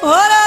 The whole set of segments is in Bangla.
Ora!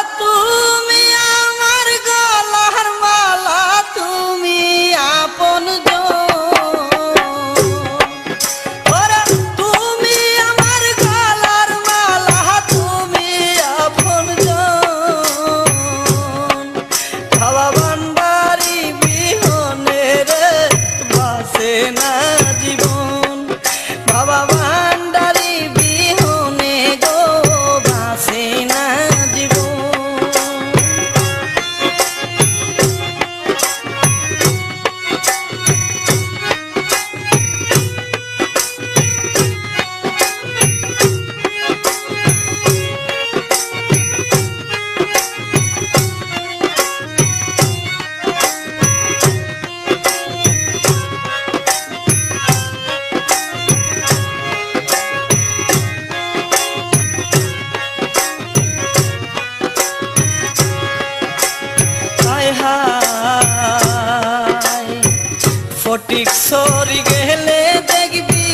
ফটিক সরি গেলে দেখবি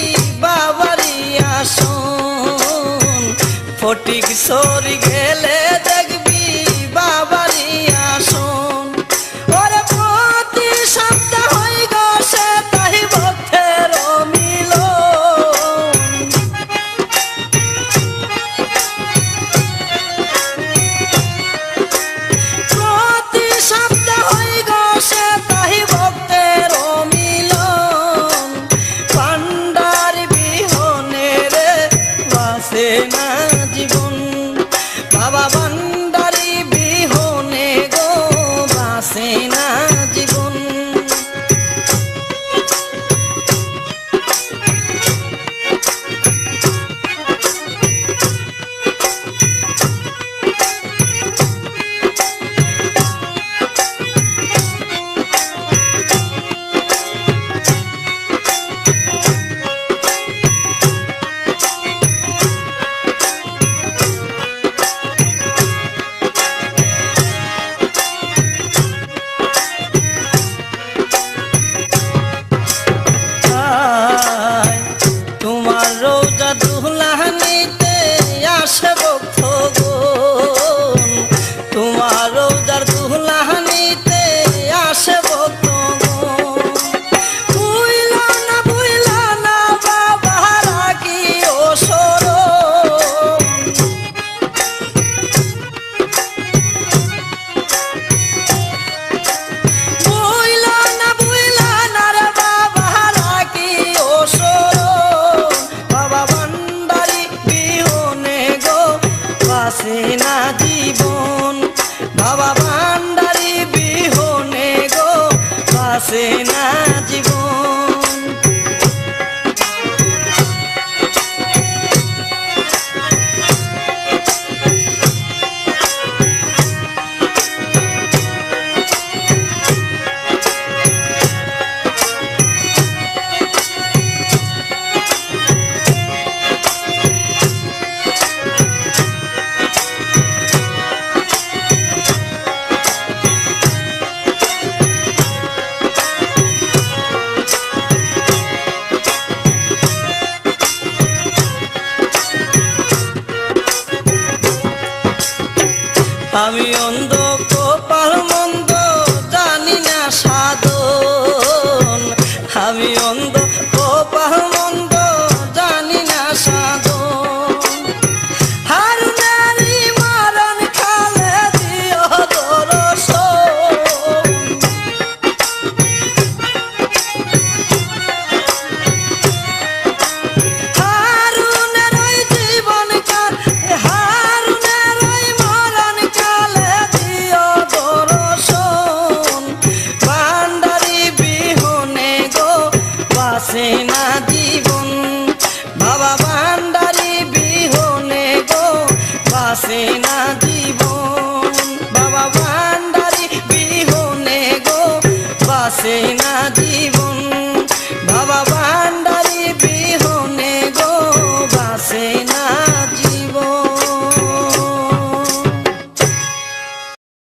বাবারি আসন। ফটিক সরি গেলে সেনা জীবন। বাবা ভান্ডারি বিহনে গো বাঁচে না জীবন। আমি অন্ধ কপাল মন্দ জানি না সাধন। আমি অন্ধ assim